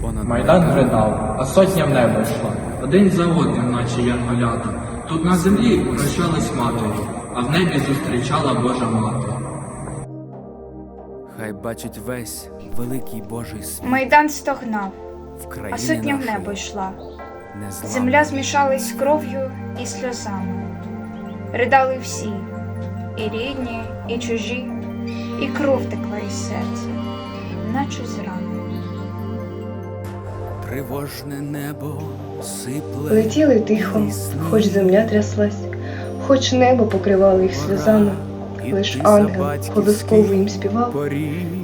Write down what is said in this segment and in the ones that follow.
Понад Майдан ридав, а сотня в небо йшла. Один за одним, наче янголята. Тут на землі прощались матері, а в небі зустрічала Божа мати. Хай бачить весь великий Божий світ Майдан стогнав, в а сотня в небо йшла. Земля змішалась з кров'ю і сльозами. Ридали всі, і рідні, і чужі, і кров текла із серця, наче з рани. Тривожне небо сипле. Летіли тихо, хоч земля тряслась, хоч небо покривало їх сльозами, лиш ангел колисково їм співав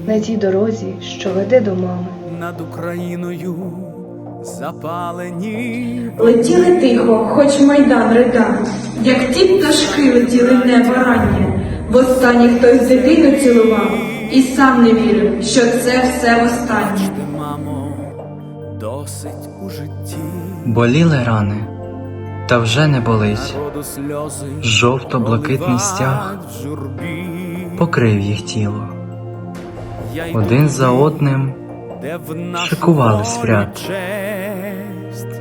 на тій дорозі, що веде до мами. над Україною запалені Летіли тихо, хоч майдан ридав, як ті пташки летіли небо раннє. Востаннє хтось дитину цілував і сам не вірив, що це все мамо, досить у житті. Боліли рани, та вже не болить. Жовто-блакитний стяг покрив їх тіло. Один за одним шикувались в ряд.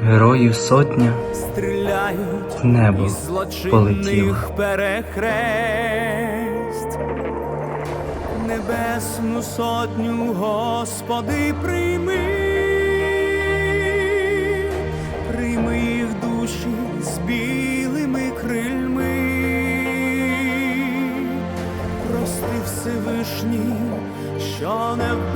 героїв сотня Стріляють в небо полетіло. злочинних. Небесну сотню, Господи, прийми з білими крильми. Прости Всевишній, що не в